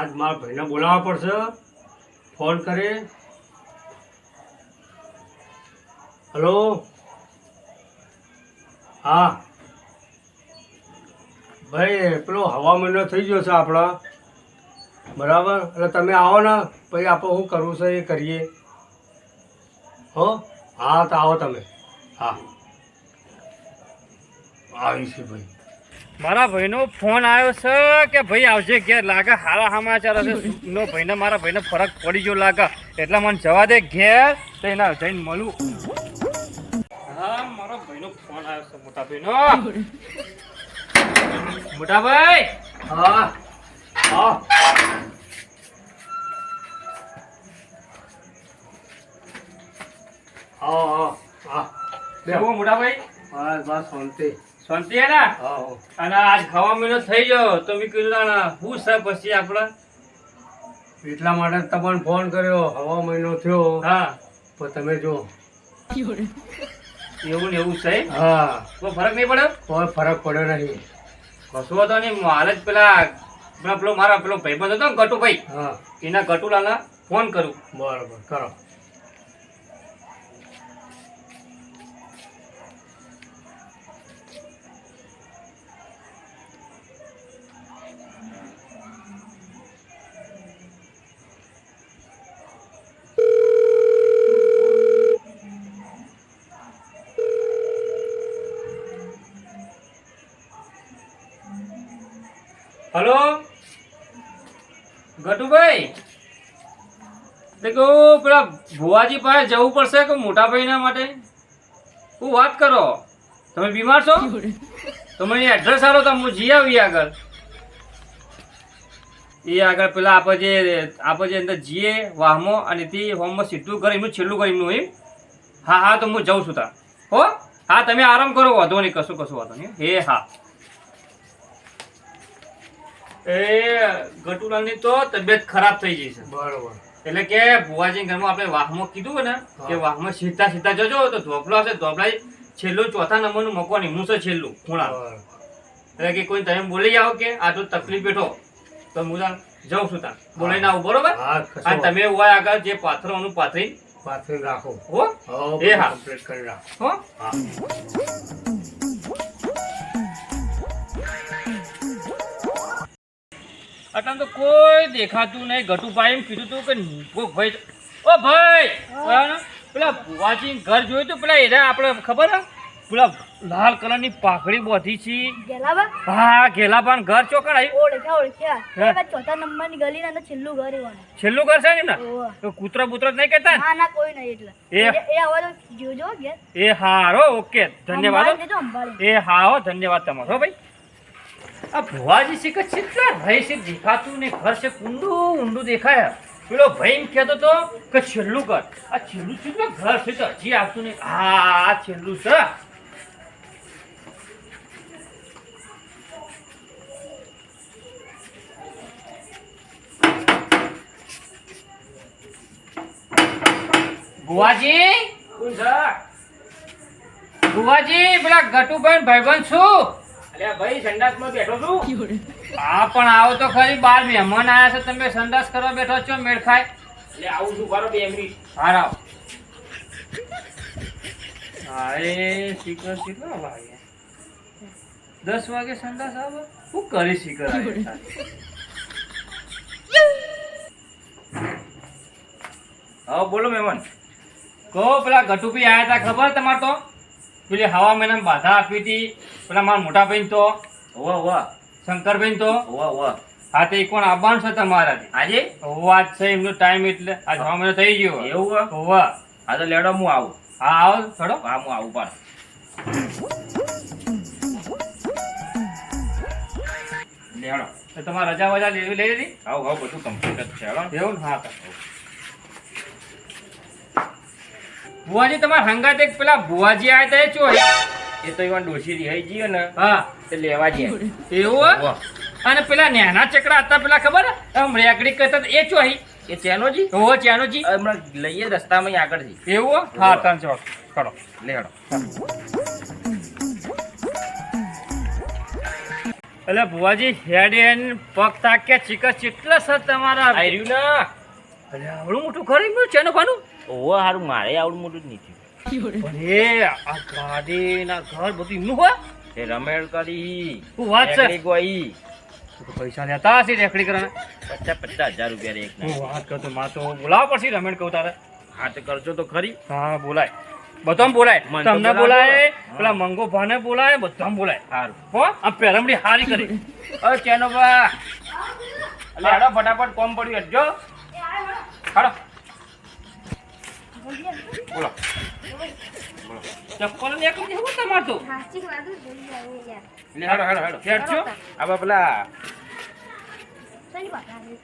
આજ મારા ભાઈને બોલાવવા પડશે. ફોન કરે. હલો? હા. ભાઈ, પેલો હવા મહિનો થઈ ગયો છે આપણા. બરાબર? એટલે તમે આવો ને, પછી આપણે શું કરવું છે, એ કરીએ. હો? હા, તો આવો તમે. હા. આવીશું ભાઈ. મારા ભાઈનો ફોન આવ્યો છે કે ભાઈ આવજે ઘેર. લાગે હારા સમાચાર હશે. નો ભાઈને, મારા ભાઈને ફરક પડી ગયો લાગે. એટલે મને જવા દે ઘેર. તો એના જઈને મળું. મોટા ભાઈ બસ, શાંતિ. શાંતિ હે ને? હા હા. અને આજ હવા મહિનો થઈ ગયો તો મેં કીધું ના હું છે પછી આપણે? એટલા માટે તમને ફોન કર્યો હવા મહિનો થયો. હા. તો તમે જો. એવું ને? એવું છે? હા. કોઈ ફરક નહીં પડ્યો? કોઈ ફરક પડ્યો નહીં. કશું હતો નહીં મારે જ પેલા પેલા પેલો મારા પેલો ભાઈબંધ હતો ને ગટુભાઈ હા. એના ગટુલાના ફોન કરું. બરાબર કરો. પેલા ભુવાજી પાસે જવું પડશે કે મોટા ભાઈના માટે? હું વાત કરો. તમે બીમાર છો? તમે એડ્રેસ આલો તો હું જી આવી આગળ. એ આગળ પેલા આપણે જે આપણે જે અંદર જીએ વાહમાં અને તે હોમમાં સીધું કરે, એમનું છેલ્લું કરે, એમનું એમ. હા હા, તો હું જઉં છું તા હો? હા, તમે આરામ કરો, વાંધો નહીં, કશું કશું વાંધો નહીં. હે, હા. એ ગટુલાલની તો તબિયત ખરાબ થઈ ગઈ છે. બરોબર. એટલે કે ભુવાજી ઘરમાં આપણે વાહમાં કીધું ને કે. વાહમાં સીધા સીધા જજો તો ધોપલો હશે ધોપલા છેલ્લું ચોથા નંબરનું મૂકવાનું હું છે છેલ્લું ખૂણા. એટલે કે કોઈ તમે બોલી આવો કે આ તો તકલીફ બેઠો તો હું ત્યાં જઉં છું તાર. બોલાઈને આવું બરોબર? આ તમે હોય આગળ જે પાથરોનું પાથરી પાથરી રાખો. હો? એ હા. કમ્પ્લીટ કરી રાખો. હો? હા. એટલે તો કોઈ દેખાતું નહીં. ગટુભાઈ એમ કીધું તું કે કોઈ ભાઈ ઓ ભાઈ પેલા વાંચી ઘર જોયું તું? પેલા એના આપણે ખબર પેલા લાલ કલરની પાઘડી બોધી છે. હા ઘેલાપાન ઘર ચોકડ આવી ઓળખ્યા ઓળખ્યા. ચોથા નંબરની ગલી ના છેલ્લું ઘર એવાનું છેલ્લું ઘર છે ને. તો કૂતરા બૂતરા નહીં કહેતા? ના ના કોઈ નહીં એટલે. એ- એ એ જોજો એ હારો ઓકે. ધન્યવાદ. એ હા હો ધન્યવાદ તમારો ભાઈ. આ ભુવાજી છે કે ચિત્રા ભય છે દેખાતું ને ઘર છે ઊંડું ઊંડું દેખાય. પેલો ભાઈ એમ કહેતો તો કે છેલ્લું ઘર. આ છેલ્લું છે ઘર છે તો હજી આવતું નહીં. હા આ છેલ્લું છે. ભુવાજી? ભુવાજી પેલા ગટુભાઈ ભાઈબંધ છું. ભાઈ સંડાસમાં બેઠો છું. હા પણ આવો તો ખરી બાર મહેમાન આયા છે. તમે સંડાસ કરવા બેઠો છો મેળ ખાય. એટલે આવું છું બરો બે મિનિટ. હાર આવો. શીખર કેટલા વાગે દસ વાગે સંડાસ આવે. શું કરી શીખર હા બોલો મહેમાન. કહો પેલા ગટુભી આયા હતા ખબર તમારે તો? પેલી હવા મહિનામાં બાધા આપી હતી. પેલા મારા મોટા ભાઈ તો. હોવા હોવા. શંકરભાઈ તો. હોવા હોવા. હા તે કોણ આવવાનું છે તમારા આજે? વાત છે એમનો ટાઈમ એટલે. આ છ મહિનો થઈ ગયો. એવું? હોવા. હા તો લેડો હું આવું. હા આવો થોડો. હા હું આવું પણ લેડો. તો તમારે રજા વજા લેવી લઈ લીધી? આવું આવું બધું કમ્પ્લીટ છે એવું? હા બુવાજી તમારા હંગાત એક પેલા ભુવાજી આવ્યા હતા એ એ તો એવા ડોસી રિહાઈ જઈએ ને હા. એ લેવા જઈએ એવું અને પેલા નેના ચકડા હતા પેલા ખબર? આમ રેકડી કરતા એ ચો હી એ ચેનોજી ઓહો ચાનોજી હમણાં લઈએ રસ્તામાં આગળ આગળથી એવું હે? ત્રણ ચોક કરો. લેડો એટલે ભુવાજી હેડ એન્ડ પગ તાકે ચિકન ચેટલા સર તમારા. આવ્યું ને. અરે આવડું મોટું ખરી મળ્યું ચેનો ખાનું ઓવો હારું મારે આવડું મોટું જ નહીં થયું. પણ આ ગાડીના ઘર બધું એમનું હોય એ રમેણ કરી. વાત છે? ગોઈ. પૈસા લેતા હશે રેખડી કરવાના? પચાસ પચાસ હજાર રૂપિયા રે હું વાત કરતો માં તો બોલાવ પડશે કહું તારે. હા તો કરજો તો ખરી. હા બોલાય. બધાને બોલાય. મને તમને બોલાય. પેલા મંગો ભાને બોલાય બધાને બોલાય. સારું હો આ પેરમડી હારી કરી. અ ચેનો બા એટલે હેડો ફટાફટ કોમ પડ્યું હેડજો હાડો. બોલો. ચપ્પલ ને એકમ જેવું તમાર તો એટલે હેડો હેડો હેડો હેડ છો આવા પેલા શેની વાત આવે?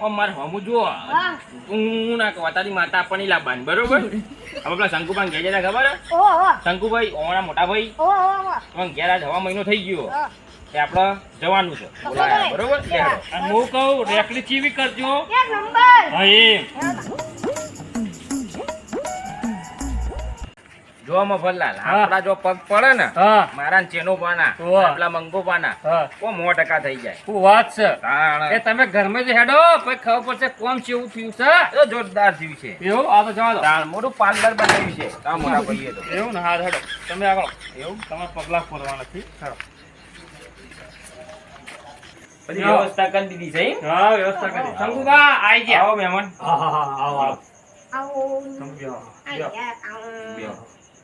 ઓ મારે હમું જો હા. ના કહું તારી માતા આપવાની લાવવાની બરોબર? હવે પેલા શંકુભાઈ ઘેર જતા ખબર. શંકુભાઈ ઓમણા મોટા ભાઈ. ઓહો. ઘેર આજ હવા મહિનો થઈ ગયો. એ આપણે જવાનું છે. બોલાયા, બરોબર? હું કહું રેકડી ચીવી કરજો. હા એમ. જો મફતલાલ હા. આપણા જો પગ પડે ને હા. મારા ચેનો પાના આપડા મંગો પાના હા. કો મો ટકા થઈ જાય. શું વાત છે? એ તમે ઘરમાં જ હેડો પછી ખબર પડશે કોમ ચેવું થયું છે? એ જોરદાર થયું છે. એવું? આ તો જવા દો. મોટું પાર્લર બનાવ્યું છે. તા મોટા ભાઈએ તો. એવું ને? હા હેડો. તમે આગળ એવું? તમારે પગલા ખોલવા નથી હેડો. પછી વ્યવસ્થા કરી દીધી છે હા વ્યવસ્થા કરી શંકુબા આવી ગયા. આવો મહેમાન. હા હા હા આવો આવો. આવો.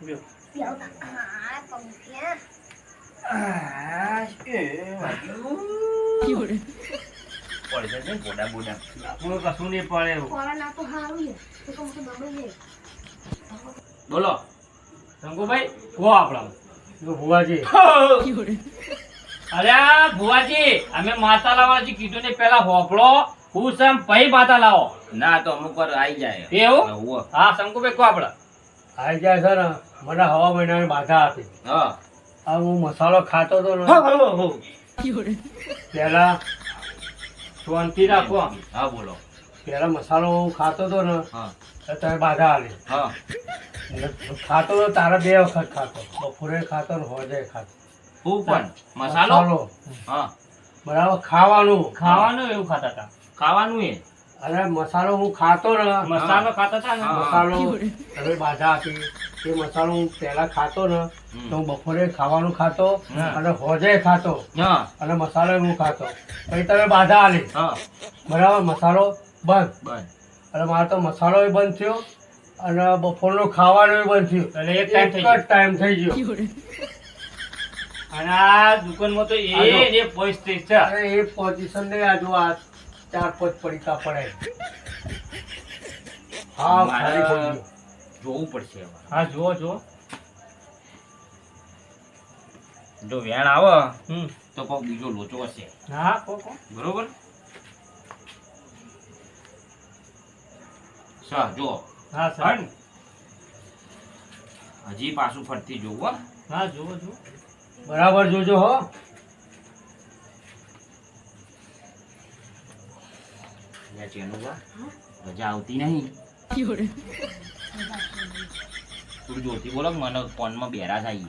તમે બેહો. આઈ ગયા, આવો. બેહો. બેહો. બેહો. હા, પંખ્યા. પડશે છે ને બોડા બોડા આપણું કશું નહીં પડે એવું ખોરાક ના તો હારું. બોલો શંકુભાઈ કો આપણા જો ભુવાજી અરે આ ભુવાજી અમે માતા લાવવાજી કીધું ને પેલા હોપળો હું સમ પહી માતા લાવો ના તો અમુક વાર આઈ જાય એવું. હા શંકુભાઈ કહો આપણા આવી જાય છે ને મને હવા મહિનાની બાધા આપી. હા. આ હું મસાલો ખાતો હતો ને પહેલા શાંતિ રાખો હા બોલો. પહેલા મસાલો હું ખાતો હતો ને હા. તો તમે બાધા આવી ખાતો તો તારા બે વખત ખાતો. બપોરે ખાતો ને હોજે ખાતો. હું પણ? મસાલો. હા. બરાબર ખાવાનું. ખાવાનું એવું ખાતા હતા. ખાવાનું એ? અને મસાલો હું ખાતો ને. મસાલો ખાતા હતા ને? મસાલો તમે બાધા આપી એ મસાલો હું પહેલા ખાતો ને તો હું બપોરે ખાવાનું ખાતો અને હોજે ખાતો. હા. અને મસાલો હું ખાતો. પછી તમે બાધા આલી. હા. બરાબર મસાલો બંધ. બસ અને મારો તો મસાલો બંધ થયો અને બપોરનું ખાવાનું બંધ થયું. એટલે એક જ ટાઈમ થઈ ગયો. અને આ દુકાનમાં તો એ પોઝિશન છે. અરે એ પોઝિશન ને આજુ આ ચાર પાંચ પડીકા પડે. હા મારે. જોવું પડશે હા જુઓ જુઓ. જો વેણ આવે તો કોક બીજો લોચો હશે. હા કહો બરોબર? સા જો હા સર. હજી પાછું ફરતી જોવું હો. હા જોવો જો બરાબર જોજો હો. લે. ચેનુભા, રજા આવતી નહીં. થોડું જોરથી બોલો કે મને ફોનમાં બેરા થાય?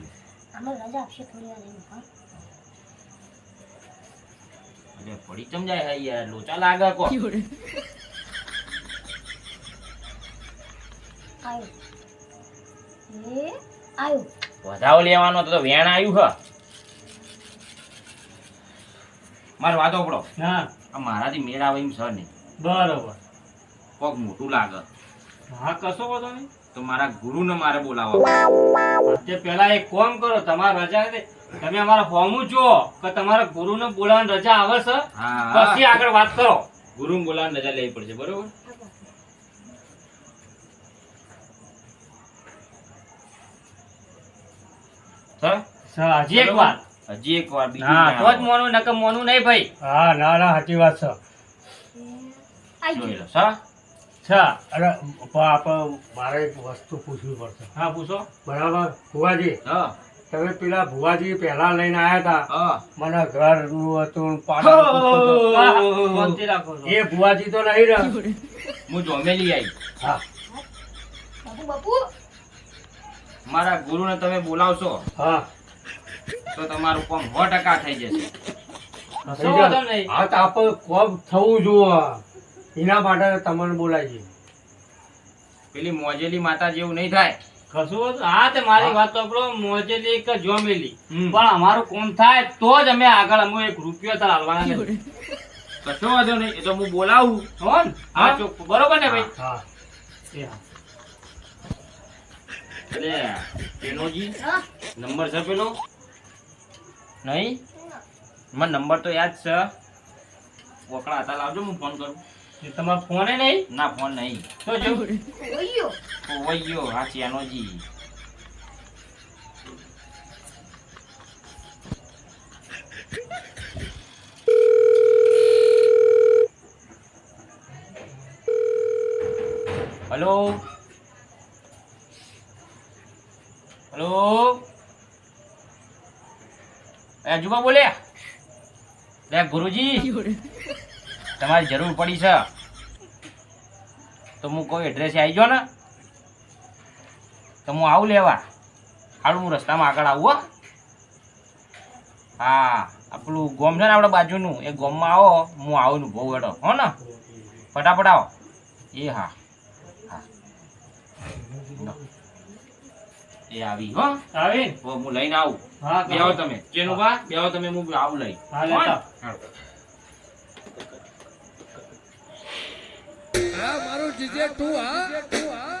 અરે પડી ચમ જાય હે યાર લોચા લાગે કો. આયો. એ, આયો. વધાવો લેવાનો તો વેણ આવ્યું હ. મારી વાતો પડો હા. આ મારાથી મેળ આવે એમ છે નહીં. બરોબર. કોક મોટું લાગે. હા કશો વાંધો નહીં. તો મારા ગુરુને મારે બોલાવવા તે પેલા એક કોમ કરો તમારે રજા નથી. તમે અમારા ફોર્મ જો કે તમારા ગુરુને બોલાવવાની રજા આવે છે? પછી આગળ વાત કરો. ગુરુ બોલાવવાની રજા લેવી પડશે બરોબર? હજી એક વાર હજી એક વાર બીજું હા તો જ. મોનું નકર મોનું નહીં ભાઈ. હા ના ના સાચી વાત છે. જોઈ. લો સર છા અરે પણ મારે એક વસ્તુ પૂછવી પડશે. હા પૂછો. બરાબર? ભુવાજી હા. તમે પેલા ભુવાજી પહેલા લઈને આવ્યા હતા હા. મને ઘરનું હતું હતું. એ ભુવાજી તો નહીં ને હું જોમેલી આવી હા. બાપુ મારા ગુરુને તમે બોલાવશો હા. તો તમારું કામ સો ટકા થઈ જશે. હા તો આપણે કોમ થવું જોઈએ. એના માટે તમને છે. પેલી મોજેલી માતા જેવું નહીં થાય? કશું? હા તે મારી વાત તો આપણો મોજેલી કે જોમેલી હમ. પણ અમારું કોમ થાય તો જ અમે આગળ અમે એક રૂપિયો તાર હાલવાના નથી કશો વાંધો નહીં? એ તો હું બોલાવું. હો ને? હા. ચોખ્ખું. બરોબર ને ભાઈ? હા એ હા. એટલે પેનોજી નંબર છે પેલો? નહીં? મને નંબર તો યાદ છે. વકડા હતા લાવજો હું ફોન કરું. એ તમારો એ નહીં? ના ફોન નહીં. તો જો. ઓયો ઓયો હા ચેનોજી હલો? હલો? એ જુબા બોલ્યા? લે ગુરુજી. તમારી જરૂર પડી છે. તો હું કોઈ એડ્રેસે આવી જાઓ ને તો હું આવું લેવા. હાલ હું રસ્તામાં આગળ આવું હો. હા આપણું ગોમ છે ને આપણે બાજુનું એ ગોમમાં આવો હું આવું બહુ હેડો હો ને. ફટાફટ આવો. એ હા હા. એ આવી હો. આવી? હું લઈને આવું. બેહો તમે. બા બેહો તમે હું આવું લઈ. હા, હા મારું જીજે ટુ હા. ટુ હા.